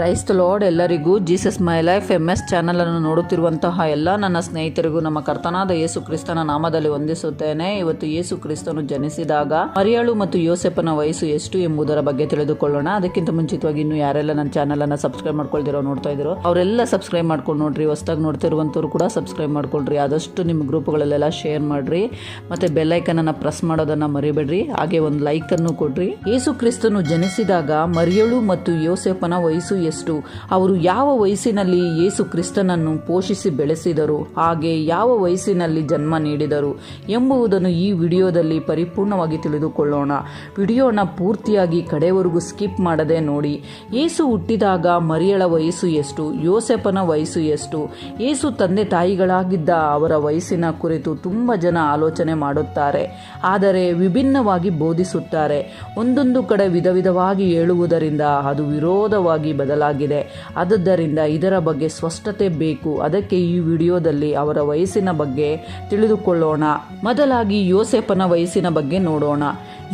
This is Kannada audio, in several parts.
ಪ್ರೈಸ್ ಲಾರ್ಡ್ ಎಲ್ಲರಿಗೂ Jesus my life M S ಚಾನಲನ್ನು ನೋಡುತ್ತಿರುವಂತಹ ಎಲ್ಲ ನನ್ನ ಸ್ನೇಹಿತರಿಗೂ ನಮ್ಮ ಕರ್ತನಾದ ಯೇಸು ಕ್ರಿಸ್ತನ ನಾಮದಲ್ಲಿ ವಂದಿಸುತ್ತೇನೆ. ಇವತ್ತು ಯೇಸು ಕ್ರಿಸ್ತನು ಜನಿಸಿದಾಗ ಮರಿಯಾಳು ಮತ್ತು ಯೋಸೆಫನ ವಯಸ್ಸು ಎಷ್ಟು ಎಂಬುದರ ಬಗ್ಗೆ ತಿಳಿದುಕೊಳ್ಳೋಣ. ಅದಕ್ಕಿಂತ ಮುಂಚಿತವಾಗಿ ಇನ್ನು ಯಾರೆಲ್ಲ ನನ್ನ ಚಾನಲ್ ಅನ್ನ ಸಬ್ಸ್ಕ್ರೈಬ್ ಮಾಡ್ಕೊಳ್ದಿರೋ ನೋಡ್ತಾ ಇದ್ರು ಅವರೆಲ್ಲ ಸಬ್ಸ್ಕ್ರೈಬ್ ಮಾಡ್ಕೊಂಡು ನೋಡ್ರಿ. ಹೊಸದಾಗಿ ನೋಡ್ತಿರುವಂತವ್ರು ಕೂಡ ಸಬ್ಸ್ಕ್ರೈಬ್ ಮಾಡ್ಕೊಳ್ರಿ. ಆದಷ್ಟು ನಿಮ್ಮ ಗ್ರೂಪ್ಗಳಲ್ಲೆಲ್ಲ ಶೇರ್ ಮಾಡ್ರಿ. ಮತ್ತೆ ಬೆಲ್ಲೈಕನ್ ಅನ್ನ ಪ್ರೆಸ್ ಮಾಡೋದನ್ನ ಮರಿಬೇಡ್ರಿ. ಹಾಗೆ ಒಂದು ಲೈಕ್ ಅನ್ನು ಕೊಡ್ರಿ. ಯೇಸು ಕ್ರಿಸ್ತನು ಜನಿಸಿದಾಗ ಮರಿಯಳು ಮತ್ತು ಯೋಸೆಫನ ವಯಸ್ಸು ಎಷ್ಟು ಅವರು ಯಾವ ವಯಸ್ಸಿನಲ್ಲಿ ಯೇಸು ಕ್ರಿಸ್ತನನ್ನು ಪೋಷಿಸಿ ಬೆಳೆಸಿದರು, ಹಾಗೆ ಯಾವ ವಯಸ್ಸಿನಲ್ಲಿ ಜನ್ಮ ನೀಡಿದರು ಎಂಬುದನ್ನು ಈ ವಿಡಿಯೋದಲ್ಲಿ ಪರಿಪೂರ್ಣವಾಗಿ ತಿಳಿದುಕೊಳ್ಳೋಣ. ವಿಡಿಯೋನ ಪೂರ್ತಿಯಾಗಿ ಕಡೆವರೆಗೂ ಸ್ಕಿಪ್ ಮಾಡದೆ ನೋಡಿ. ಯೇಸು ಹುಟ್ಟಿದಾಗ ಮರಿಯಳ ವಯಸ್ಸು ಎಷ್ಟು, ಯೋಸೆಫನ ವಯಸ್ಸು ಎಷ್ಟು? ಯೇಸು ತಂದೆ ತಾಯಿಗಳಾಗಿದ್ದ ಅವರ ವಯಸ್ಸಿನ ಕುರಿತು ತುಂಬ ಜನ ಆಲೋಚನೆ ಮಾಡುತ್ತಾರೆ, ಆದರೆ ವಿಭಿನ್ನವಾಗಿ ಬೋಧಿಸುತ್ತಾರೆ. ಒಂದೊಂದು ಕಡೆ ವಿಧ ವಿಧವಾಗಿ ಹೇಳುವುದರಿಂದ ಅದು ವಿರೋಧವಾಗಿ ಬದಲಾಗಿದೆ ಆದುದರಿಂದ ಇದರ ಬಗ್ಗೆ ಸ್ಪಷ್ಟತೆ ಬೇಕು. ಅದಕ್ಕೆ ಈ ವಿಡಿಯೋದಲ್ಲಿ ಅವರ ವಯಸ್ಸಿನ ಬಗ್ಗೆ ತಿಳಿದುಕೊಳ್ಳೋಣ. ಮೊದಲಾಗಿ ಯೋಸೆಫನ ವಯಸ್ಸಿನ ಬಗ್ಗೆ ನೋಡೋಣ.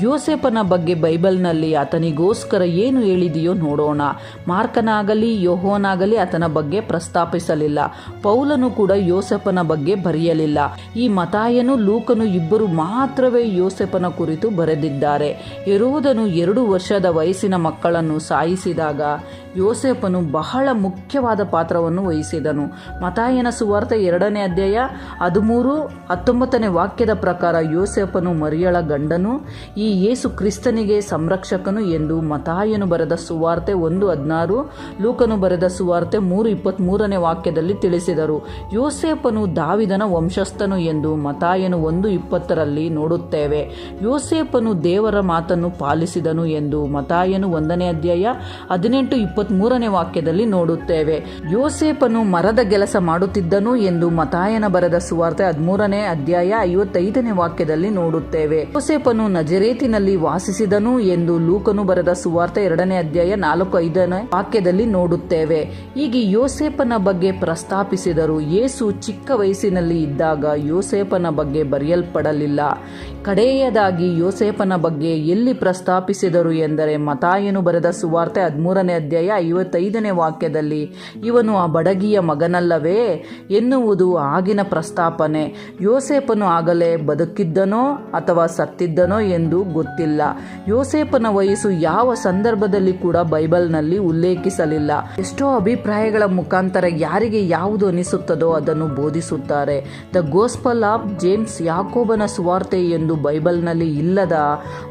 ಯೋಸೆಫನ ಬಗ್ಗೆ ಬೈಬಲ್ನಲ್ಲಿ ಆತನಿಗೋಸ್ಕರ ಏನು ಹೇಳಿದೆಯೋ ನೋಡೋಣ. ಮಾರ್ಕನಾಗಲಿ, ಯೋಹೋನಾಗಲಿ ಆತನ ಬಗ್ಗೆ ಪ್ರಸ್ತಾಪಿಸಲಿಲ್ಲ. ಪೌಲನು ಕೂಡ ಯೋಸೆಫನ ಬಗ್ಗೆ ಬರೆಯಲಿಲ್ಲ. ಈ ಮತಾಯನು, ಲೂಕನು ಇಬ್ಬರು ಮಾತ್ರವೇ ಯೋಸೆಫನ ಕುರಿತು ಬರೆದಿದ್ದಾರೆ. ಇರುವುದನ್ನು ಎರಡು ವರ್ಷದ ವಯಸ್ಸಿನ ಮಕ್ಕಳನ್ನು ಸಾಯಿಸಿದಾಗ ಯೋಸೆಫನು ಬಹಳ ಮುಖ್ಯವಾದ ಪಾತ್ರವನ್ನು ವಹಿಸಿದನು. ಮತಾಯನ ಸುವಾರ್ತೆ ಎರಡನೇ ಅಧ್ಯಾಯ ಹದಿಮೂರು ಹತ್ತೊಂಬತ್ತನೇ ವಾಕ್ಯದ ಪ್ರಕಾರ ಯೋಸೇಫನು ಮರಿಯಳ ಗಂಡನು, ಈ ಯೇಸು ಕ್ರಿಸ್ತನಿಗೆ ಸಂರಕ್ಷಕನು ಎಂದು ಮತಾಯನು ಬರೆದ ಸುವಾರ್ತೆ ಒಂದು ಹದಿನಾರು, ಲೂಕನು ಬರೆದ ಸುವಾರ್ತೆ ಮೂರು ಇಪ್ಪತ್ತ್ಮೂರನೇ ವಾಕ್ಯದಲ್ಲಿ ತಿಳಿಸಿದರು. ಯೋಸೇಫನು ದಾವಿದನ ವಂಶಸ್ಥನು ಎಂದು ಮತಾಯನು ಒಂದು ಇಪ್ಪತ್ತರಲ್ಲಿ ನೋಡುತ್ತೇವೆ. ಯೋಸೇಫನು ದೇವರ ಮಾತನ್ನು ಪಾಲಿಸಿದನು ಎಂದು ಮತಾಯನು ಒಂದನೇ ಅಧ್ಯಾಯ ಹದಿನೆಂಟು ಇಪ್ಪತ್ತ್ಮೂರನೇ ವಾಕ್ಯದಲ್ಲಿ ನೋಡುತ್ತೇವೆ. ಯೋಸೇಪನು ಮರದ ಕೆಲಸ ಮಾಡುತ್ತಿದ್ದನು ಎಂದು ಮತಾಯನ ಬರೆದ ಸುವಾರ್ತೆ ಹದಿಮೂರನೇ ಅಧ್ಯಾಯ ಐವತ್ತೈದನೇ ವಾಕ್ಯದಲ್ಲಿ ನೋಡುತ್ತೇವೆ. ಯೋಸೇಪನು ನಜರೇತಿನಲ್ಲಿ ವಾಸಿಸಿದನು ಎಂದು ಲೂಕನು ಬರೆದ ಸುವಾರ್ತೆ ಎರಡನೇ ಅಧ್ಯಾಯ ನಾಲ್ಕು ಐದನೇ ವಾಕ್ಯದಲ್ಲಿ ನೋಡುತ್ತೇವೆ. ಹೀಗೆ ಯೋಸೇಪನ ಬಗ್ಗೆ ಪ್ರಸ್ತಾಪಿಸಿದರು ಯೇಸು ಚಿಕ್ಕ ವಯಸ್ಸಿನಲ್ಲಿ ಇದ್ದಾಗ ಯೋಸೇಪನ ಬಗ್ಗೆ ಬರೆಯಲ್ಪಡಲಿಲ್ಲ. ಕಡೆಯದಾಗಿ ಯೋಸೇಪನ ಬಗ್ಗೆ ಎಲ್ಲಿ ಪ್ರಸ್ತಾಪಿಸಿದರು ಎಂದರೆ ಮತಾಯನು ಬರೆದ ಸುವಾರ್ತೆ ಹದಿಮೂರನೇ ಅಧ್ಯಾಯ ಐವತ್ತೈದನೇ ವಾಕ್ಯದಲ್ಲಿ, ಇವನು ಆ ಬಡಗಿಯ ಮಗನಲ್ಲವೇ ಎನ್ನುವುದು ಆಗಿನ ಪ್ರಸ್ತಾಪನೆ. ಯೋಸೇಪನು ಆಗಲೇ ಬದುಕಿದ್ದನೋ ಅಥವಾ ಸತ್ತಿದ್ದನೋ ಎಂದು ಗೊತ್ತಿಲ್ಲ. ಯೋಸೇಪನ ವಯಸ್ಸು ಯಾವ ಸಂದರ್ಭದಲ್ಲಿ ಕೂಡ ಬೈಬಲ್ನಲ್ಲಿ ಉಲ್ಲೇಖಿಸಲಿಲ್ಲ. ಎಷ್ಟೋ ಅಭಿಪ್ರಾಯಗಳ ಮುಖಾಂತರ ಯಾರಿಗೆ ಯಾವುದು ಅನಿಸುತ್ತದೋ ಅದನ್ನು ಬೋಧಿಸುತ್ತಾರೆ. ದ ಗೋಸ್ಪಲ್ ಆಫ್ ಜೇಮ್ಸ್ ಯಾಕೋಬನ ಸುವಾರ್ತೆ ಎಂದು ಬೈಬಲ್ನಲ್ಲಿ ಇಲ್ಲದ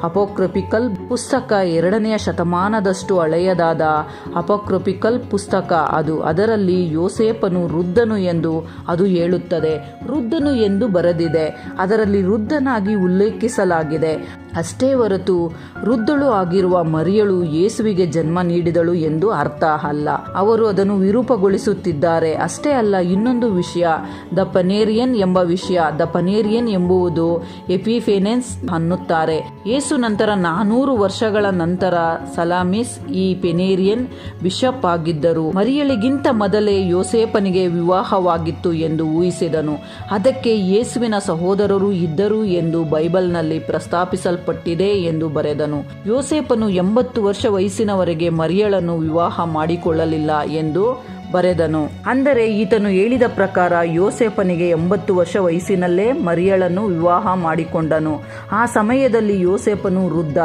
ಅಪೋಕ್ರಪಿಕಲ್ ಪುಸ್ತಕ ಎರಡನೆಯ ಶತಮಾನದಷ್ಟು ಹಳೆಯದಾದ ಅಪಕ್ರಪಿಕಲ್ ಪುಸ್ತಕ. ಅದು ಅದರಲ್ಲಿ ಯೋಸೇಪನು ವೃದ್ಧನು ಎಂದು ಅದು ಹೇಳುತ್ತದೆ. ವೃದ್ಧನು ಎಂದು ಬರೆದಿದೆ. ಅದರಲ್ಲಿ ವೃದ್ಧನಾಗಿ ಉಲ್ಲೇಖಿಸಲಾಗಿದೆ. ಅಷ್ಟೇ ಹೊರತು ವೃದ್ಧಳು ಆಗಿರುವ ಮರಿಯಳು ಯೇಸುವಿಗೆ ಜನ್ಮ ನೀಡಿದಳು ಎಂದು ಅರ್ಥ ಅಲ್ಲ. ಅವರು ಅದನ್ನು ವಿರೂಪಗೊಳಿಸುತ್ತಿದ್ದಾರೆ. ಅಷ್ಟೇ ಅಲ್ಲ, ಇನ್ನೊಂದು ವಿಷಯ ದ ಪನೇರಿಯನ್ ಎಂಬ ವಿಷಯ ದ ಪನೇರಿಯನ್ ಎಂಬುವುದು ಎಪಿಫೆನೆನ್ಸ್ ಅನ್ನುತ್ತಾರೆ. ಯೇಸು ನಂತರ ನಾನೂರು ವರ್ಷಗಳ ನಂತರ ಸಲಾಮಿಸ್ ಈ ಪೆನೇರಿಯನ್ ಬಿಷಪ್ ಆಗಿದ್ದರು. ಮರಿಯಳಿಗಿಂತ ಮೊದಲೇ ಯೋಸೇಪನಿಗೆ ವಿವಾಹವಾಗಿತ್ತು ಎಂದು ಊಹಿಸಿದನು. ಅದಕ್ಕೆ ಯೇಸುವಿನ ಸಹೋದರರು ಇದ್ದರು ಎಂದು ಬೈಬಲ್ನಲ್ಲಿ ಪ್ರಸ್ತಾಪಿಸಲ್ಪಟ್ಟಿದೆ. ಎಂದು ಬರೆದನು. ಯೋಸೇಫನು ಎಂಬತ್ತು ವರ್ಷ ವಯಸ್ಸಿನವರೆಗೆ ಮರಿಯಳನ್ನು ವಿವಾಹ ಮಾಡಿಕೊಳ್ಳಲಿಲ್ಲ ಎಂದು ಬರೆದನು. ಅಂದರೆ ಈತನು ಹೇಳಿದ ಪ್ರಕಾರ ಯೋಸೇಫನಿಗೆ ಎಂಬತ್ತು ವರ್ಷ ವಯಸ್ಸಿನಲ್ಲೇ ಮರಿಯಳನ್ನು ವಿವಾಹ ಮಾಡಿಕೊಂಡನು. ಆ ಸಮಯದಲ್ಲಿ ಯೋಸೇಫನು ವೃದ್ಧ.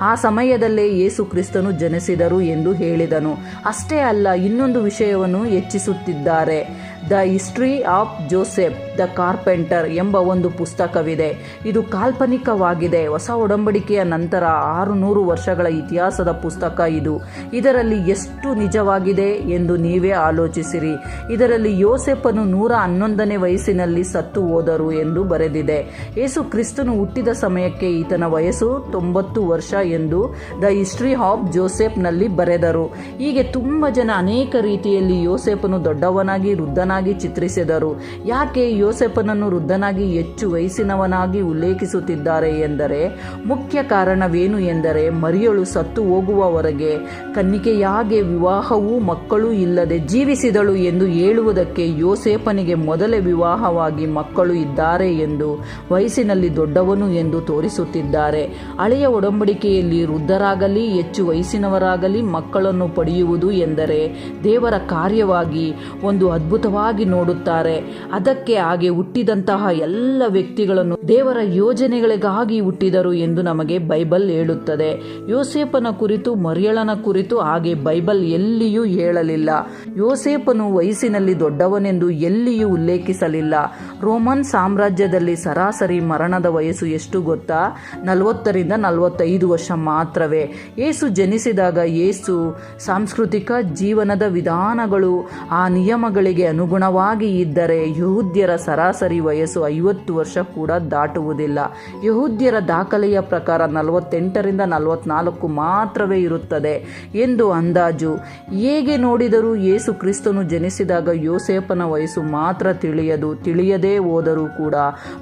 ಆ ಸಮಯದಲ್ಲೇ ಯೇಸು ಕ್ರಿಸ್ತನು ಜನಿಸಿದರು ಎಂದು ಹೇಳಿದನು. ಅಷ್ಟೇ ಅಲ್ಲ, ಇನ್ನೊಂದು ವಿಷಯವನ್ನು ಹೆಚ್ಚಿಸುತ್ತಿದ್ದಾರೆ. The history of Joseph the carpenter ಎಂಬ ಒಂದು ಪುಸ್ತಕವಿದೆ. ಇದು ಕಾಲ್ಪನಿಕವಾಗಿದೆ. ಹೊಸ ಒಡಂಬಡಿಕೆಯ ನಂತರ ಆರು ನೂರು ವರ್ಷಗಳ ಇತಿಹಾಸದ ಪುಸ್ತಕ ಇದು. ಇದರಲ್ಲಿ ಎಷ್ಟು ನಿಜವಾಗಿದೆ ಎಂದು ನೀವೇ ಆಲೋಚಿಸಿರಿ. ಇದರಲ್ಲಿ ಯೋಸೆಫನು ನೂರ ಹನ್ನೊಂದನೇ ವಯಸ್ಸಿನಲ್ಲಿ ಸತ್ತು ಹೋದರು ಎಂದು ಬರೆದಿದೆ. ಯೇಸು ಕ್ರಿಸ್ತನು ಹುಟ್ಟಿದ ಸಮಯಕ್ಕೆ ಈತನ ವಯಸ್ಸು ತೊಂಬತ್ತು ವರ್ಷ ಎಂದು ದ ಹಿಸ್ಟ್ರಿ ಆಫ್ ಜೋಸೆಫ್ನಲ್ಲಿ ಬರೆದರು. ಹೀಗೆ ತುಂಬ ಜನ ಅನೇಕ ರೀತಿಯಲ್ಲಿ ಯೋಸೆಫನು ದೊಡ್ಡವನಾಗಿ, ವೃದ್ಧನಾಗಿ ವೃದ್ಧನಾಗಿ ಚಿತ್ರಿಸಿದರು. ಯಾಕೆ ಯೋಸೆಫನನ್ನು ವೃದ್ಧನಾಗಿ ಹೆಚ್ಚು ವಯಸ್ಸಿನವನಾಗಿ ಉಲ್ಲೇಖಿಸುತ್ತಿದ್ದಾರೆ ಎಂದರೆ, ಮುಖ್ಯ ಕಾರಣವೇನು ಎಂದರೆ ಮರಿಯಳು ಸತ್ತು ಹೋಗುವವರೆಗೆ ಕನ್ನಿಕೆಯಾಗೆ ವಿವಾಹವೂ ಮಕ್ಕಳು ಇಲ್ಲದೆ ಜೀವಿಸಿದಳು ಎಂದು ಹೇಳುವುದಕ್ಕೆ ಯೋಸೇಫನಿಗೆ ಮೊದಲೇ ವಿವಾಹವಾಗಿ ಮಕ್ಕಳು ಇದ್ದಾರೆ ಎಂದು, ವಯಸ್ಸಿನಲ್ಲಿ ದೊಡ್ಡವನು ಎಂದು ತೋರಿಸುತ್ತಿದ್ದಾರೆ. ಹಳೆಯ ಒಡಂಬಡಿಕೆಯಲ್ಲಿ ವೃದ್ಧರಾಗಲಿ, ಹೆಚ್ಚು ವಯಸ್ಸಿನವರಾಗಲಿ ಮಕ್ಕಳನ್ನು ಪಡೆಯುವುದು ಎಂದರೆ ದೇವರ ಕಾರ್ಯವಾಗಿ ಒಂದು ಅದ್ಭುತವಾಗಿ ನೋಡುತ್ತಾರೆ. ಅದಕ್ಕೆ ಹಾಗೆ ಹುಟ್ಟಿದಂತಹ ಎಲ್ಲ ವ್ಯಕ್ತಿಗಳನ್ನು ದೇವರ ಯೋಜನೆಗಳಿಗಾಗಿ ಹುಟ್ಟಿದರು ಎಂದು ನಮಗೆ ಬೈಬಲ್ ಹೇಳುತ್ತದೆ. ಯೋಸೇಪನ ಕುರಿತು, ಮರಿಯಳನ ಕುರಿತು ಹಾಗೆ ಬೈಬಲ್ ಎಲ್ಲಿಯೂ ಹೇಳಲಿಲ್ಲ. ಯೋಸೇಪನು ವಯಸ್ಸಿನಲ್ಲಿ ದೊಡ್ಡವನೆಂದು ಎಲ್ಲಿಯೂ ಉಲ್ಲೇಖಿಸಲಿಲ್ಲ. ರೋಮನ್ ಸಾಮ್ರಾಜ್ಯದಲ್ಲಿ ಸರಾಸರಿ ಮರಣದ ವಯಸ್ಸು ಎಷ್ಟು ಗೊತ್ತಾ? ನಲವತ್ತರಿಂದ ನಲವತ್ತೈದು ವರ್ಷ ಮಾತ್ರವೇ. ಏಸು ಜನಿಸಿದಾಗ ಏಸು ಸಾಂಸ್ಕೃತಿಕ ಜೀವನದ ವಿಧಾನಗಳು ಆ ನಿಯಮಗಳಿಗೆ ಅನುಗುಣವಾಗಿ ಇದ್ದರೆ ಯಹೂದ್ಯರ ಸರಾಸರಿ ವಯಸ್ಸು ಐವತ್ತು ವರ್ಷ ಕೂಡ ದಾಟುವುದಿಲ್ಲ. ಯಹೂದ್ಯರ ದಾಖಲೆಯ ಪ್ರಕಾರ ನಲವತ್ತೆಂಟರಿಂದ ನಲವತ್ನಾಲ್ಕು ಮಾತ್ರವೇ ಇರುತ್ತದೆ ಎಂದು ಅಂದಾಜು. ಹೇಗೆ ನೋಡಿದರೂ ಯೇಸು ಕ್ರಿಸ್ತನು ಜನಿಸಿದಾಗ ಯೋಸೇಪನ ವಯಸ್ಸು ಮಾತ್ರ ತಿಳಿಯದು, ತಿಳಿಯದೇ ಹೋದರೂ ಕೂಡ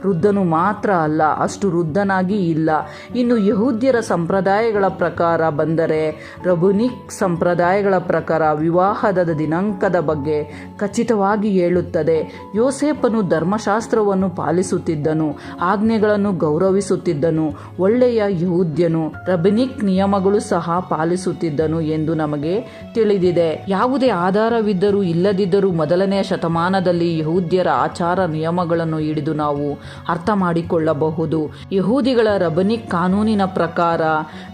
ವೃದ್ಧನು ಮಾತ್ರ ಅಲ್ಲ, ಅಷ್ಟು ವೃದ್ಧನಾಗಿ ಇಲ್ಲ. ಇನ್ನು ಯಹೂದ್ಯರ ಸಂಪ್ರದಾಯಗಳ ಪ್ರಕಾರ ಬಂದರೆ ರಬುನಿಕ್ ಸಂಪ್ರದಾಯಗಳ ಪ್ರಕಾರ ವಿವಾಹದ ದಿನಾಂಕದ ಬಗ್ಗೆ ಖಚಿತವಾಗಿ ಹೇಳುತ್ತದೆ. ಯೋಸೇಪನು ಧರ್ಮಶಾಸ್ತ್ರವನ್ನು ಪಾಲಿಸುತ್ತಿದ್ದನು, ಆಜ್ಞೆಗಳನ್ನು ಗೌರವಿಸುತ್ತಿದ್ದನು, ಒಳ್ಳೆಯ ಯಹೂದ್ಯನು, ರಬನಿಕ್ ನಿಯಮಗಳು ಸಹ ಪಾಲಿಸುತ್ತಿದ್ದನು ಎಂದು ನಮಗೆ ತಿಳಿದಿದೆ. ಯಾವುದೇ ಆಧಾರವಿದ್ದರೂ ಇಲ್ಲದಿದ್ದರೂ ಮೊದಲನೆಯ ಶತಮಾನದಲ್ಲಿ ಯಹೂದ್ಯರ ಆಚಾರ ನಿಯಮಗಳನ್ನು ಹಿಡಿದು ನಾವು ಅರ್ಥ ಮಾಡಿಕೊಳ್ಳಬಹುದು. ಯಹೂದಿಗಳ ರಬನಿಕ್ ಕಾನೂನಿನ ಪ್ರಕಾರ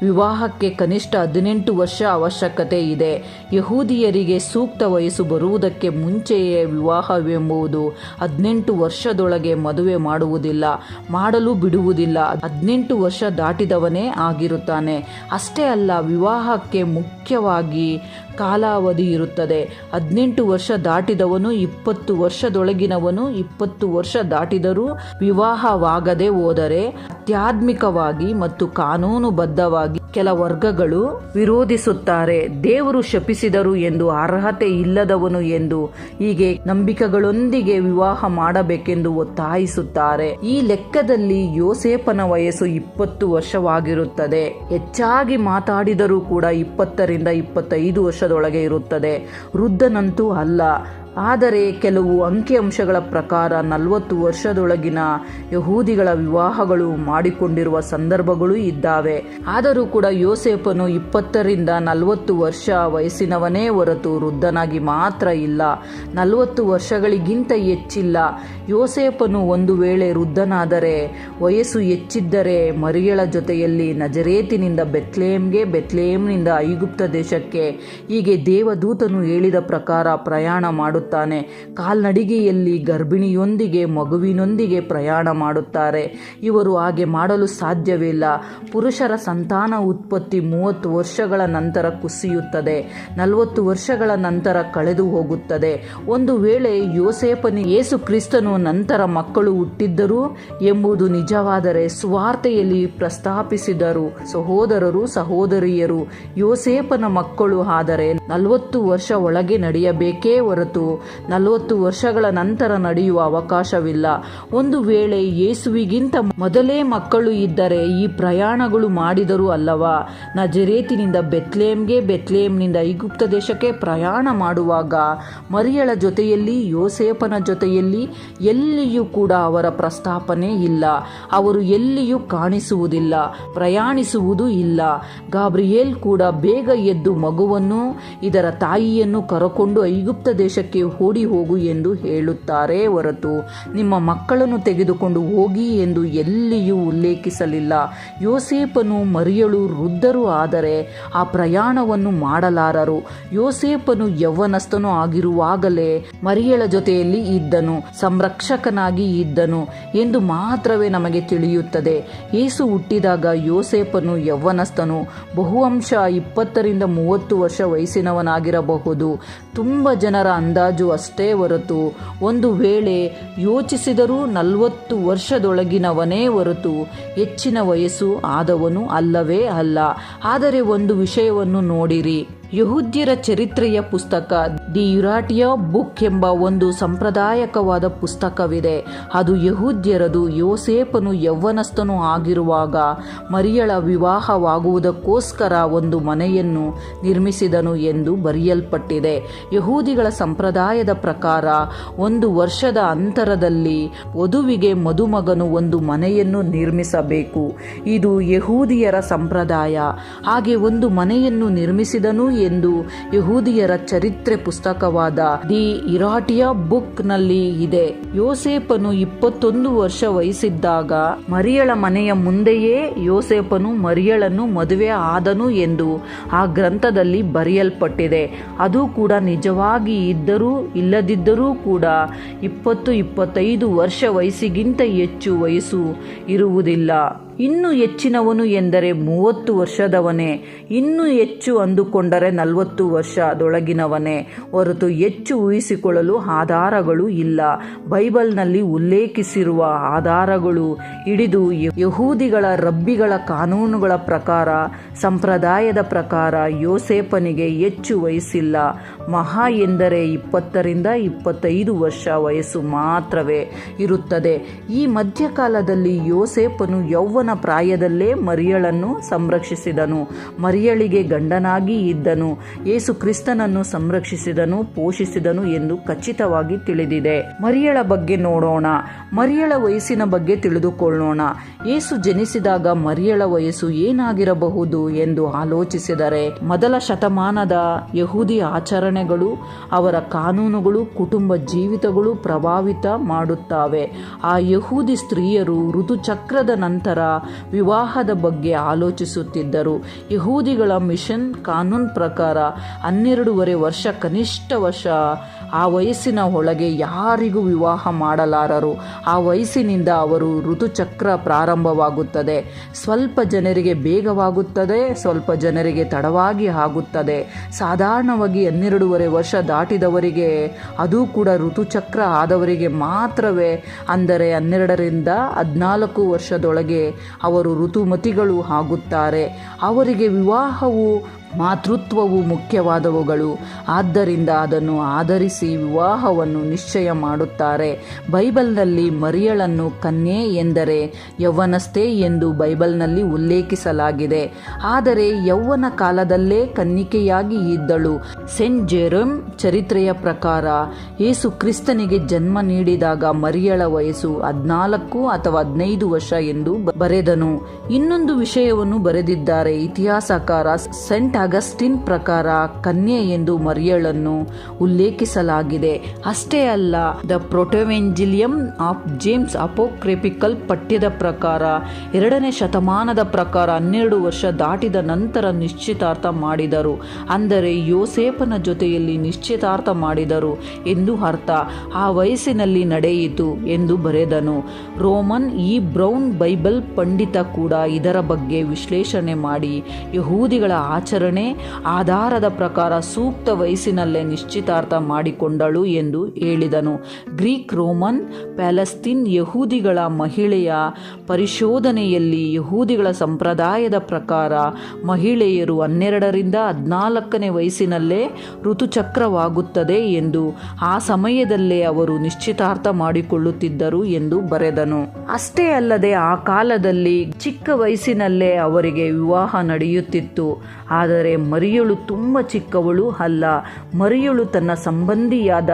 ವಿವಾಹಕ್ಕೆ ಕನಿಷ್ಠ ಹದಿನೆಂಟು ವರ್ಷ ಅವಶ್ಯಕತೆ ಇದೆ. ಯಹೂದಿಯರಿಗೆ ಸೂಕ್ತ ವಯಸ್ಸು ಬರುವುದಕ್ಕೆ ಮುಂಚೆಯೇ ವಿವಾಹವೆಂಬುದು ಹದಿನೆಂಟು ವರ್ಷದೊಳಗೆ ಮದುವೆ ಮಾಡುವುದಿಲ್ಲ, ಮಾಡಲು ಬಿಡುವುದಿಲ್ಲ. ಹದಿನೆಂಟು ವರ್ಷ ದಾಟಿದವನೇ ಆಗಿರುತ್ತಾನೆ. ಅಷ್ಟೇ ಅಲ್ಲ, ವಿವಾಹಕ್ಕೆ ಮುಖ್ಯವಾಗಿ ಕಾಲಾವಧಿ ಇರುತ್ತದೆ. ಹದಿನೆಂಟು ವರ್ಷ ದಾಟಿದವನು, ಇಪ್ಪತ್ತು ವರ್ಷದೊಳಗಿನವನು, ಇಪ್ಪತ್ತು ವರ್ಷ ದಾಟಿದರೂ ವಿವಾಹವಾಗದೆ ಹೋದರೆ ಆಧ್ಯಾತ್ಮಿಕವಾಗಿ ಮತ್ತು ಕಾನೂನುಬದ್ಧವಾಗಿ ಕೆಲ ವರ್ಗಗಳು ವಿರೋಧಿಸುತ್ತಾರೆ. ದೇವರು ಶಪಿಸಿದರು ಎಂದು ಅರ್ಹತೆ ಇಲ್ಲದವನು ಎಂದು ಹೀಗೆ ನಂಬಿಕೆಗಳೊಂದಿಗೆ ವಿವಾಹ ಮಾಡಬೇಕೆಂದು ಒತ್ತಾಯಿಸುತ್ತಾರೆ. ಈ ಲೆಕ್ಕದಲ್ಲಿ ಯೋಸೇಪನ ವಯಸ್ಸು ಇಪ್ಪತ್ತು ವರ್ಷವಾಗಿರುತ್ತದೆ. ಹೆಚ್ಚಾಗಿ ಮಾತಾಡಿದರೂ ಕೂಡ ಇಪ್ಪತ್ತರಿಂದ ಇಪ್ಪತ್ತೈದು ವರ್ಷದೊಳಗೆ ಇರುತ್ತದೆ. ವೃದ್ಧನಂತೂ ಅಲ್ಲ. ಆದರೆ ಕೆಲವು ಅಂಕಿಅಂಶಗಳ ಪ್ರಕಾರ ನಲವತ್ತು ವರ್ಷದೊಳಗಿನ ಯಹೂದಿಗಳ ವಿವಾಹಗಳು ಮಾಡಿಕೊಂಡಿರುವ ಸಂದರ್ಭಗಳು ಇದ್ದಾವೆ. ಆದರೂ ಕೂಡ ಯೋಸೇಫನು ಇಪ್ಪತ್ತರಿಂದ ನಲವತ್ತು ವರ್ಷ ವಯಸ್ಸಿನವನೇ ಹೊರತು ವೃದ್ಧನಾಗಿ ಮಾತ್ರ ಇಲ್ಲ. ನಲವತ್ತು ವರ್ಷಗಳಿಗಿಂತ ಹೆಚ್ಚಿಲ್ಲ. ಯೋಸೇಫನು ಒಂದು ವೇಳೆ ವೃದ್ಧನಾದರೆ, ವಯಸ್ಸು ಹೆಚ್ಚಿದ್ದರೆ ಮರಿಯಳ ಜೊತೆಯಲ್ಲಿ ನಜರೇತಿನಿಂದ ಬೆತ್ಲೇಮ್ಗೆ ಬೆತ್ಲೇಮ್ನಿಂದ ಐಗುಪ್ತ ದೇಶಕ್ಕೆ ಹೀಗೆ ದೇವದೂತನು ಹೇಳಿದ ಪ್ರಕಾರ ಪ್ರಯಾಣ ಮಾಡುತ್ತಾನೆ ಕಾಲ್ನಡಿಗೆಯಲ್ಲಿ ಗರ್ಭಿಣಿಯೊಂದಿಗೆ, ಮಗುವಿನೊಂದಿಗೆ ಪ್ರಯಾಣ ಮಾಡುತ್ತಾರೆ. ಇವರು ಹಾಗೆ ಮಾಡಲು ಸಾಧ್ಯವಿಲ್ಲ. ಪುರುಷರ ಸಂತಾನ ಉತ್ಪತ್ತಿ ಮೂವತ್ತು ವರ್ಷಗಳ ನಂತರ ಕುಸಿಯುತ್ತದೆ. ನಲವತ್ತು ವರ್ಷಗಳ ನಂತರ ಕಳೆದು ಹೋಗುತ್ತದೆ. ಒಂದು ವೇಳೆ ಯೋಸೇಪನಿ ಯೇಸು ಕ್ರಿಸ್ತನು ನಂತರ ಮಕ್ಕಳು ಹುಟ್ಟಿದ್ದರು ಎಂಬುದು ನಿಜವಾದರೆ ಸುವಾರ್ತೆಯಲ್ಲಿ ಪ್ರಸ್ತಾಪಿಸಿದರು. ಸಹೋದರರು, ಸಹೋದರಿಯರು ಯೋಸೇಪನ ಮಕ್ಕಳು ಆದರೆ ನಲವತ್ತು ವರ್ಷ ಒಳಗೆ ನಡೆಯಬೇಕೇ ಹೊರತು ನಲವತ್ತು ವರ್ಷಗಳ ನಂತರ ನಡೆಯುವ ಅವಕಾಶವಿಲ್ಲ. ಒಂದು ವೇಳೆ ಯೇಸುವಿಗಿಂತ ಮೊದಲೇ ಮಕ್ಕಳು ಇದ್ದರೆ ಈ ಪ್ರಯಾಣಗಳು ಮಾಡಿದರೂ ಅಲ್ಲವಾ? ನಜರೇತಿನಿಂದ ಬೆತ್ಲೇಮ್ಗೆ ಬೆತ್ಲೇಮ್ನಿಂದ ಐಗುಪ್ತ ದೇಶಕ್ಕೆ ಪ್ರಯಾಣ ಮಾಡುವಾಗ ಮರಿಯಳ ಜೊತೆಯಲ್ಲಿ ಯೋಸೇಪನ ಜೊತೆಯಲ್ಲಿ ಎಲ್ಲಿಯೂ ಕೂಡ ಅವರ ಪ್ರಸ್ತಾಪನೆ ಇಲ್ಲ. ಅವರು ಎಲ್ಲಿಯೂ ಕಾಣಿಸುವುದಿಲ್ಲ, ಪ್ರಯಾಣಿಸುವುದು ಇಲ್ಲ. ಗಾಬ್ರಿಯೇಲ್ ಕೂಡ ಬೇಗ ಎದ್ದು ಮಗುವನ್ನು, ಇದರ ತಾಯಿಯನ್ನು ಕರಕೊಂಡು ಐಗುಪ್ತ ದೇಶಕ್ಕೆ ಓಡಿ ಹೋಗು ಎಂದು ಹೇಳುತ್ತಾರೆ ಹೊರತು ನಿಮ್ಮ ಮಕ್ಕಳನ್ನು ತೆಗೆದುಕೊಂಡು ಹೋಗಿ ಎಂದು ಎಲ್ಲಿಯೂ ಉಲ್ಲೇಖಿಸಲಿಲ್ಲ. ಯೋಸೇಪನು ಮರಿಯಳು ವೃದ್ಧರು ಆದರೆ ಆ ಪ್ರಯಾಣವನ್ನು ಮಾಡಲಾರರು. ಯೋಸೇಪನು ಯೌವನಸ್ಥನು ಆಗಿರುವಾಗಲೇ ಮರಿಯಳ ಜೊತೆಯಲ್ಲಿ ಇದ್ದನು, ಸಂರಕ್ಷಕನಾಗಿ ಇದ್ದನು ಎಂದು ಮಾತ್ರವೇ ನಮಗೆ ತಿಳಿಯುತ್ತದೆ. ಏಸು ಹುಟ್ಟಿದಾಗ ಯೋಸೇಪನು ಯೌವನಸ್ಥನು ಬಹುವಂಶ ಇಪ್ಪತ್ತರಿಂದ ಮೂವತ್ತು ವರ್ಷ ವಯಸ್ಸಿನವನಾಗಿರಬಹುದು. ತುಂಬ ಜನರ ಅಂದಾಜು ಅಷ್ಟೇ ಹೊರತು ಒಂದು ವೇಳೆ ಯೋಚಿಸಿದರೂ ನಲವತ್ತು ವರ್ಷದೊಳಗಿನವನೇ ಹೊರತು ಹೆಚ್ಚಿನ ವಯಸ್ಸು ಆದವನು ಅಲ್ಲವೇ ಅಲ್ಲ. ಆದರೆ ಒಂದು ವಿಷಯವನ್ನು ನೋಡಿರಿ. ಯಹೂದ್ಯರ ಚರಿತ್ರೆಯ ಪುಸ್ತಕ, ದಿ ಯುರಾಟಿಯ ಬುಕ್ ಎಂಬ ಒಂದು ಸಂಪ್ರದಾಯಕವಾದ ಪುಸ್ತಕವಿದೆ. ಅದು ಯಹೂದ್ಯರದು ಯೋಸೇಪನು ಯೌವನಸ್ಥನು ಆಗಿರುವಾಗ ಮರಿಯಳ ವಿವಾಹವಾಗುವುದಕ್ಕೋಸ್ಕರ ಒಂದು ಮನೆಯನ್ನು ನಿರ್ಮಿಸಿದನು ಎಂದು ಬರೆಯಲ್ಪಟ್ಟಿದೆ. ಯಹೂದಿಗಳ ಸಂಪ್ರದಾಯದ ಪ್ರಕಾರ ಒಂದು ವರ್ಷದ ಅಂತರದಲ್ಲಿ ವಧುವಿಗೆ ಮದುಮಗನು ಒಂದು ಮನೆಯನ್ನು ನಿರ್ಮಿಸಬೇಕು. ಇದು ಯಹೂದಿಯರ ಸಂಪ್ರದಾಯ. ಹಾಗೆ ಒಂದು ಮನೆಯನ್ನು ನಿರ್ಮಿಸಿದನು ಎಂದು ಯಹೂದಿಯರ ಚರಿತ್ರೆ ಪುಸ್ತಕವಾದ ದಿ ಇರಾಟಿಯಾ ಬುಕ್ನಲ್ಲಿ ಇದೆ. ಯೋಸೇಪನು ಇಪ್ಪತ್ತೊಂದು ವರ್ಷ ವಯಸ್ಸಿದ್ದಾಗ ಮರಿಯಳ ಮನೆಯ ಮುಂದೆಯೇ ಯೋಸೇಪನು ಮರಿಯಳನ್ನು ಮದುವೆ ಆದನು ಎಂದು ಆ ಗ್ರಂಥದಲ್ಲಿ ಬರೆಯಲ್ಪಟ್ಟಿದೆ. ಅದು ಕೂಡ ನಿಜವಾಗಿ ಇದ್ದರೂ ಇಲ್ಲದಿದ್ದರೂ ಕೂಡ ಇಪ್ಪತ್ತು ಇಪ್ಪತ್ತೈದು ವರ್ಷ ವಯಸ್ಸಿಗಿಂತ ಹೆಚ್ಚು ವಯಸ್ಸು ಇರುವುದಿಲ್ಲ. ಇನ್ನು ಹೆಚ್ಚಿನವನು ಎಂದರೆ ಮೂವತ್ತು ವರ್ಷದವನೇ. ಇನ್ನು ಹೆಚ್ಚು ಅಂದುಕೊಂಡರೆ ನಲವತ್ತು ವರ್ಷದೊಳಗಿನವನೇ. ಹೊರತು ಹೆಚ್ಚು ಊಹಿಸಿಕೊಳ್ಳಲು ಆಧಾರಗಳು ಇಲ್ಲ. ಬೈಬಲ್ನಲ್ಲಿ ಉಲ್ಲೇಖಿಸಿರುವ ಆಧಾರಗಳು ಹಿಡಿದು ಯಹೂದಿಗಳ ರಬ್ಬಿಗಳ ಕಾನೂನುಗಳ ಪ್ರಕಾರ, ಸಂಪ್ರದಾಯದ ಪ್ರಕಾರ ಯೋಸೇಪನಿಗೆ ಹೆಚ್ಚು ವಯಸ್ಸಿಲ್ಲ. ಮಹಾ ಎಂದರೆ ಇಪ್ಪತ್ತರಿಂದ ಇಪ್ಪತ್ತೈದು ವರ್ಷ ವಯಸ್ಸು ಮಾತ್ರವೇ ಇರುತ್ತದೆ. ಈ ಮಧ್ಯಕಾಲದಲ್ಲಿ ಯೋಸೇಪನು ಯೌವನ ಪ್ರಾಯದಲ್ಲೇ ಮರಿಯಳನ್ನು ಸಂರಕ್ಷಿಸಿದನು. ಮರಿಯಳಿಗೆ ಗಂಡನಾಗಿ ಇದ್ದನು. ಯೇಸು ಕ್ರಿಸ್ತನನ್ನು ಸಂರಕ್ಷಿಸಿದನು, ಪೋಷಿಸಿದನು ಎಂದು ಖಚಿತವಾಗಿ ತಿಳಿದಿದೆ. ಮರಿಯಳ ಬಗ್ಗೆ ನೋಡೋಣ. ಮರಿಯಳ ವಯಸ್ಸಿನ ಬಗ್ಗೆ ತಿಳಿದುಕೊಳ್ಳೋಣ. ಯೇಸು ಜನಿಸಿದಾಗ ಮರಿಯಳ ವಯಸ್ಸು ಏನಾಗಿರಬಹುದು ಎಂದು ಆಲೋಚಿಸಿದರೆ, ಮೊದಲ ಶತಮಾನದ ಯಹೂದಿ ಆಚರಣೆಗಳು ಅವರ ಕಾನೂನುಗಳು, ಕುಟುಂಬ ಜೀವಿತಗಳು ಪ್ರಭಾವಿತ ಮಾಡುತ್ತವೆ. ಆ ಯಹೂದಿ ಸ್ತ್ರೀಯರು ಋತುಚಕ್ರದ ನಂತರ ವಿವಾಹದ ಬಗ್ಗೆ ಆಲೋಚಿಸುತ್ತಿದ್ದರು. ಯಹೂದಿಗಳ ಮಿಷನ್ ಕಾನೂನು ಪ್ರಕಾರ ಹನ್ನೆರಡೂವರೆ ವರ್ಷ ಕನಿಷ್ಠ ವರ್ಷ ಆ ವಯಸ್ಸಿನ ಒಳಗೆ ಯಾರಿಗೂ ವಿವಾಹ ಮಾಡಲಾರರು. ಆ ವಯಸ್ಸಿನಿಂದ ಅವರು ಋತುಚಕ್ರ ಪ್ರಾರಂಭವಾಗುತ್ತದೆ. ಸ್ವಲ್ಪ ಜನರಿಗೆ ಬೇಗವಾಗುತ್ತದೆ, ಸ್ವಲ್ಪ ಜನರಿಗೆ ತಡವಾಗಿ ಆಗುತ್ತದೆ. ಸಾಧಾರಣವಾಗಿ ಹನ್ನೆರಡೂವರೆ ವರ್ಷ ದಾಟಿದವರಿಗೆ ಅದು ಕೂಡ ಋತುಚಕ್ರ ಆದವರಿಗೆ ಮಾತ್ರವೇ. ಅಂದರೆ ಹನ್ನೆರಡರಿಂದ ಹದಿನಾಲ್ಕು ವರ್ಷದೊಳಗೆ ಅವರು ಋತುಮತಿಗಳು ಆಗುತ್ತಾರೆ. ಅವರಿಗೆ ವಿವಾಹವು ಮಾತೃತ್ವವು ಮುಖ್ಯವಾದವುಗಳು. ಆದ್ದರಿಂದ ಅದನ್ನು ಆಧರಿಸಿ ವಿವಾಹವನ್ನು ನಿಶ್ಚಯ ಮಾಡುತ್ತಾರೆ. ಬೈಬಲ್ನಲ್ಲಿ ಮರಿಯಳನ್ನು ಕನ್ಯೆ ಎಂದರೆ ಯೌವನಸ್ಥೆ ಎಂದು ಬೈಬಲ್ನಲ್ಲಿ ಉಲ್ಲೇಖಿಸಲಾಗಿದೆ. ಆದರೆ ಯೌವನ ಕಾಲದಲ್ಲೇ ಕನ್ನಿಕೆಯಾಗಿ ಇದ್ದಳು. ಸೆಂಟ್ ಜೆರಮ್ ಚರಿತ್ರೆಯ ಪ್ರಕಾರ, ಏಸು ಕ್ರಿಸ್ತನಿಗೆ ಜನ್ಮ ನೀಡಿದಾಗ ಮರಿಯಳ ವಯಸ್ಸು ಹದಿನಾಲ್ಕು ಅಥವಾ ಹದಿನೈದು ವರ್ಷ ಎಂದು ಬರೆದನು. ಇನ್ನೊಂದು ವಿಷಯವನ್ನು ಬರೆದಿದ್ದಾರೆ ಇತಿಹಾಸಕಾರ ಸೆಂಟ್ ಅಗಸ್ಟಿನ್ ಪ್ರಕಾರ, ಕನ್ಯೆ ಎಂದು ಮರಿಯಳನ್ನು ಉಲ್ಲೇಖಿಸಲಾಗಿದೆ. ಅಷ್ಟೇ ಅಲ್ಲ the protevangelium of James apocryphal ಪಠ್ಯದ ಪ್ರಕಾರ, ಎರಡನೇ ಶತಮಾನದ ಪ್ರಕಾರ ಹನ್ನೆರಡು ವರ್ಷ ದಾಟಿದ ನಂತರ ನಿಶ್ಚಿತಾರ್ಥ ಮಾಡಿದರು. ಅಂದರೆ ಯೋಸೇಪನ ಜೊತೆಯಲ್ಲಿ ನಿಶ್ಚಿತಾರ್ಥ ಮಾಡಿದರು ಎಂದು ಅರ್ಥ. ಆ ವಯಸ್ಸಿನಲ್ಲಿ ನಡೆಯಿತು ಎಂದು ಬರೆದನು. ರೋಮನ್ ಈ ಬ್ರೌನ್ ಬೈಬಲ್ ಪಂಡಿತ ಕೂಡ ಇದರ ಬಗ್ಗೆ ವಿಶ್ಲೇಷಣೆ ಮಾಡಿ. ಯಹೂದಿಗಳ ಆಚರಣೆ, ಆಧಾರದ ಪ್ರಕಾರ ಸೂಕ್ತ ವಯಸ್ಸಿನಲ್ಲೇ ನಿಶ್ಚಿತಾರ್ಥ ಮಾಡಿಕೊಂಡಳು ಎಂದು ಹೇಳಿದನು. ಗ್ರೀಕ್ ರೋಮನ್, ಪ್ಯಾಲೆಸ್ತೀನ್ ಯಹೂದಿಗಳ ಮಹಿಳೆಯ ಪರಿಶೋಧನೆಯಲ್ಲಿ ಯಹೂದಿಗಳ ಸಂಪ್ರದಾಯದ ಪ್ರಕಾರ ಮಹಿಳೆಯರು ಹನ್ನೆರಡರಿಂದ ಹದಿನಾಲ್ಕನೇ ವಯಸ್ಸಿನಲ್ಲೇ ಋತುಚಕ್ರವಾಗುತ್ತದೆ ಎಂದು ಆ ಸಮಯದಲ್ಲೇ ಅವರು ನಿಶ್ಚಿತಾರ್ಥ ಮಾಡಿಕೊಳ್ಳುತ್ತಿದ್ದರು ಎಂದು ಬರೆದನು. ಅಷ್ಟೇ ಅಲ್ಲದೆ ಆ ಕಾಲದಲ್ಲಿ ಚಿಕ್ಕ ವಯಸ್ಸಿನಲ್ಲೇ ಅವರಿಗೆ ವಿವಾಹ ನಡೆಯುತ್ತಿತ್ತು. ಆದರೆ ಮರಿಯಳು ತುಂಬ ಚಿಕ್ಕವಳು ಅಲ್ಲ. ಮರಿಯಳು ತನ್ನ ಸಂಬಂಧಿಯಾದ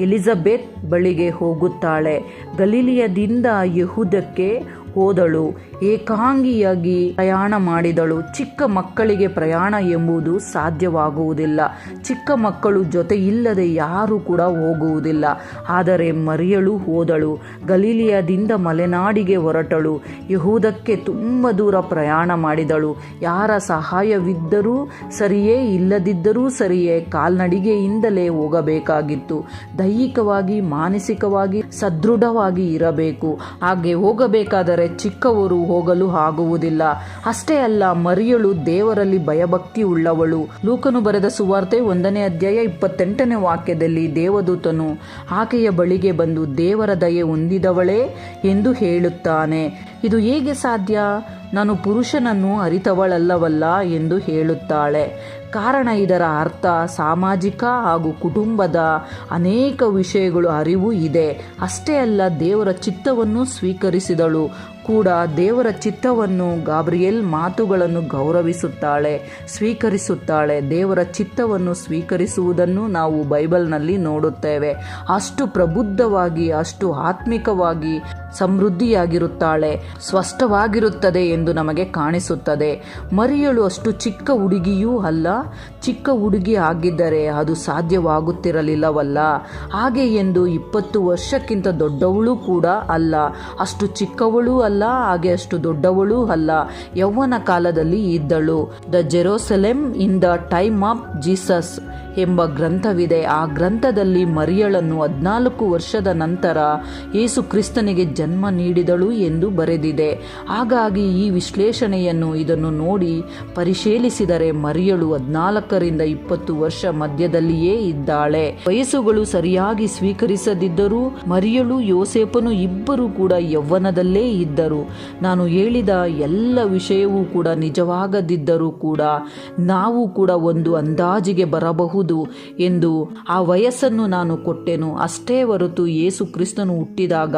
ಎಲಿಜಬೆತ್ ಬಳಿಗೆ ಹೋಗುತ್ತಾಳೆ. ಗಲೀಲಿಯದಿಂದ ಯಹೂದಕ್ಕೆ ಹೋದಳು. ಏಕಾಂಗಿಯಾಗಿ ಪ್ರಯಾಣ ಮಾಡಿದಳು. ಚಿಕ್ಕ ಮಕ್ಕಳಿಗೆ ಪ್ರಯಾಣ ಎಂಬುದು ಸಾಧ್ಯವಾಗುವುದಿಲ್ಲ. ಚಿಕ್ಕ ಮಕ್ಕಳು ಜೊತೆ ಇಲ್ಲದೆ ಯಾರೂ ಕೂಡ ಹೋಗುವುದಿಲ್ಲ. ಆದರೆ ಮರಿಯಳು ಹೋದಳು. ಗಲೀಲಿಯಾದಿಂದ ಮಲೆನಾಡಿಗೆ ಹೊರಟಳು. ಯಹೂದಕ್ಕೆ ತುಂಬ ದೂರ ಪ್ರಯಾಣ ಮಾಡಿದಳು. ಯಾರ ಸಹಾಯವಿದ್ದರೂ ಸರಿಯೇ, ಇಲ್ಲದಿದ್ದರೂ ಸರಿಯೇ, ಕಾಲ್ನಡಿಗೆಯಿಂದಲೇ ಹೋಗಬೇಕಾಗಿತ್ತು. ದೈಹಿಕವಾಗಿ, ಮಾನಸಿಕವಾಗಿ ಸದೃಢವಾಗಿ ಇರಬೇಕು. ಹಾಗೆ ಹೋಗಬೇಕಾದರೆ ಚಿಕ್ಕವರು ಹೋಗಲು ಆಗುವುದಿಲ್ಲ. ಅಷ್ಟೇ ಅಲ್ಲ, ಮರಿಯಳು ದೇವರಲ್ಲಿ ಭಯಭಕ್ತಿ ಉಳ್ಳವಳು ಲೂಕನು ಬರೆದ ಸುವಾರ್ತೆ ಒಂದನೇ ಅಧ್ಯಾಯ ಇಪ್ಪತ್ತೆಂಟನೇ ವಾಕ್ಯದಲ್ಲಿ ದೇವದೂತನು, ಆಕೆಯ ಬಳಿಗೆ ಬಂದು ದೇವರ ದಯೆ ಹೊಂದಿದವಳೇ ಎಂದು ಹೇಳುತ್ತಾನೆ. ಇದು ಹೇಗೆ ಸಾಧ್ಯ? ನಾನು ಪುರುಷನನ್ನು ಅರಿತವಳಲ್ಲವಲ್ಲ ಎಂದು ಹೇಳುತ್ತಾಳೆ. ಕಾರಣ ಇದರ ಅರ್ಥ ಸಾಮಾಜಿಕ ಹಾಗೂ ಕುಟುಂಬದ ಅನೇಕ ವಿಷಯಗಳು ಅರಿವು ಇದೆ. ಅಷ್ಟೇ ಅಲ್ಲ, ದೇವರ ಚಿತ್ತವನ್ನು ಸ್ವೀಕರಿಸಿದಳು. ಕೂಡ ದೇವರ ಚಿತ್ತವನ್ನು ಗಾಬ್ರಿಯಲ್ ಮಾತುಗಳನ್ನು ಗೌರವಿಸುತ್ತಾಳೆ, ಸ್ವೀಕರಿಸುತ್ತಾಳೆ. ದೇವರ ಚಿತ್ತವನ್ನು ಸ್ವೀಕರಿಸುವುದನ್ನು ನಾವು ಬೈಬಲ್ನಲ್ಲಿ ನೋಡುತ್ತೇವೆ. ಅಷ್ಟು ಪ್ರಬುದ್ಧವಾಗಿ, ಅಷ್ಟು ಆತ್ಮಿಕವಾಗಿ ಸಮೃದ್ಧಿಯಾಗಿರುತ್ತಾಳೆ, ಸ್ಪಷ್ಟವಾಗಿರುತ್ತದೆ ಎಂದು ನಮಗೆ ಕಾಣಿಸುತ್ತದೆ. ಮರಿಯಳು ಅಷ್ಟು ಚಿಕ್ಕ ಹುಡುಗಿಯೂ ಅಲ್ಲ. ಚಿಕ್ಕ ಹುಡುಗಿ ಆಗಿದ್ದರೆ ಅದು ಸಾಧ್ಯವಾಗುತ್ತಿರಲಿಲ್ಲವಲ್ಲ. ಹಾಗೆ ಎಂದು ಇಪ್ಪತ್ತು ವರ್ಷಕ್ಕಿಂತ ದೊಡ್ಡವಳು ಕೂಡ ಅಲ್ಲ. ಅಷ್ಟು ಚಿಕ್ಕವಳೂ ಅಲ್ಲ. ಹಾಗೆ ಅಷ್ಟು ದೊಡ್ಡವಳು ಅಲ್ಲ. ಯೌವನ ಕಾಲದಲ್ಲಿ ಇದ್ದಳು. The Jerusalem in the time of Jesus ಎಂಬ ಗ್ರಂಥವಿದೆ. ಆ ಗ್ರಂಥದಲ್ಲಿ ಮರಿಯಳನ್ನು ಹದಿನಾಲ್ಕು ವರ್ಷದ ನಂತರ ಯೇಸು ಕ್ರಿಸ್ತನಿಗೆ ಜನ್ಮ ನೀಡಿದಳು ಎಂದು ಬರೆದಿದೆ. ಹಾಗಾಗಿ ಈ ವಿಶ್ಲೇಷಣೆಯನ್ನು ಇದನ್ನು ನೋಡಿ ಪರಿಶೀಲಿಸಿದರೆ ಮರಿಯಳು ಹದಿನಾಲ್ಕರಿಂದ ಇಪ್ಪತ್ತು ವರ್ಷ ಮಧ್ಯದಲ್ಲಿಯೇ ಇದ್ದಾಳೆ. ವಯಸ್ಸುಗಳು ಸರಿಯಾಗಿ ಸ್ವೀಕರಿಸದಿದ್ದರೂ ಮರಿಯಳು ಯೋಸೇಪನು ಇಬ್ಬರೂ ಕೂಡ ಯೌವನದಲ್ಲೇ ಇದ್ದರು. ನಾನು ಹೇಳಿದ ಎಲ್ಲ ವಿಷಯವೂ ಕೂಡ ನಿಜವಾಗದಿದ್ದರೂ ಕೂಡ, ನಾವು ಕೂಡ ಒಂದು ಅಂದಾಜಿಗೆ ಬರಬಹುದು ಎಂದು ಆ ವಯಸ್ಸನ್ನು ನಾನು ಕೊಟ್ಟೆನು. ಅಷ್ಟೇ ಹೊರತು ಯೇಸು ಕ್ರಿಸ್ತನು ಹುಟ್ಟಿದಾಗ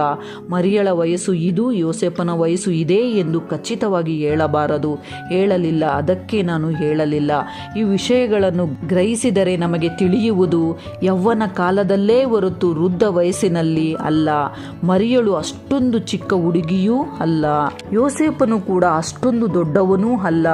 ಮರಿಯಳ ವಯಸ್ಸು ಇದು, ಯೋಸೆಫನ ವಯಸ್ಸು ಇದೆ ಎಂದು ಖಚಿತವಾಗಿ ಹೇಳಬಾರದು. ಹೇಳಲಿಲ್ಲ, ಅದಕ್ಕೆ ನಾನು ಹೇಳಲಿಲ್ಲ. ಈ ವಿಷಯಗಳನ್ನು ಗ್ರಹಿಸಿದರೆ ನಮಗೆ ತಿಳಿಯುವುದು ಯೌವನ ಕಾಲದಲ್ಲೇ ಹೊರತು ವೃದ್ಧ ವಯಸ್ಸಿನಲ್ಲಿ ಅಲ್ಲ. ಮರಿಯಳು ಅಷ್ಟೊಂದು ಚಿಕ್ಕ ಹುಡುಗಿಯೂ ಅಲ್ಲ. ಯೋಸೇಪನು ಕೂಡ ಅಷ್ಟೊಂದು ದೊಡ್ಡವನೂ ಅಲ್ಲ.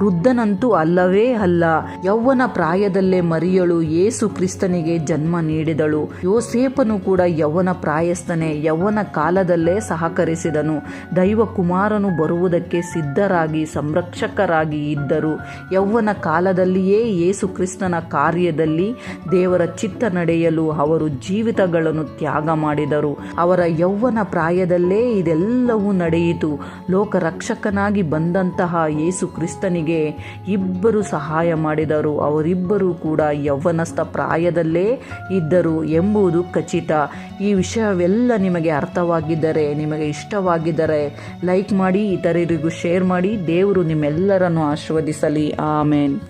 ವೃದ್ಧನಂತೂ ಅಲ್ಲವೇ ಅಲ್ಲ. ಯೌವನ ಪ್ರಾಯದಲ್ಲೇ ಮರಿಯಳು ಯೇಸು ಕ್ರಿಸ್ತನಿಗೆ ಜನ್ಮ ನೀಡಿದಳು. ಯೋಸೇಪನು ಕೂಡ ಯವನ ಪ್ರಾಯಸ್ಥನೆ, ಯವನ ಕಾಲದಲ್ಲೇ ಸಹಕರಿಸಿದನು. ದೈವ ಕುಮಾರನು ಬರುವುದಕ್ಕೆ ಸಿದ್ಧರಾಗಿ, ಸಂರಕ್ಷಕರಾಗಿ ಇದ್ದರು. ಯೌವನ ಕಾಲದಲ್ಲಿಯೇ ಯೇಸು ಕ್ರಿಸ್ತನ ಕಾರ್ಯದಲ್ಲಿ ದೇವರ ಚಿತ್ತ ನಡೆಯಲು ಅವರು ಜೀವಿತಗಳನ್ನು ತ್ಯಾಗ ಮಾಡಿದರು. ಅವರ ಯೌವನ ಪ್ರಾಯದಲ್ಲೇ ಇದೆಲ್ಲವೂ ನಡೆಯಿತು. ಲೋಕ ರಕ್ಷಕನಾಗಿ ಬಂದಂತಹ ಯೇಸು ಕ್ರಿಸ್ತನಿಗೆ ಇಬ್ಬರು ಸಹಾಯ ಮಾಡಿದರು. ಅವರಿಬ್ಬರು ಕೂಡ ಯೌವನಸ್ಥ ಪ್ರಾಯದಲ್ಲೇ ಇದ್ದರು ಎಂಬುದು ಖಚಿತ. ಈ ವಿಷಯವೆಲ್ಲ ನಿಮಗೆ ಅರ್ಥವಾಗಿದ್ದರೆ, ನಿಮಗೆ ಇಷ್ಟವಾಗಿದ್ದರೆ ಲೈಕ್ ಮಾಡಿ, ಇತರರಿಗೂ ಶೇರ್ ಮಾಡಿ, ದೇವರು ನಿಮ್ಮೆಲ್ಲರನ್ನು ಆಶೀರ್ವದಿಸಲಿ. ಆಮೇನ್.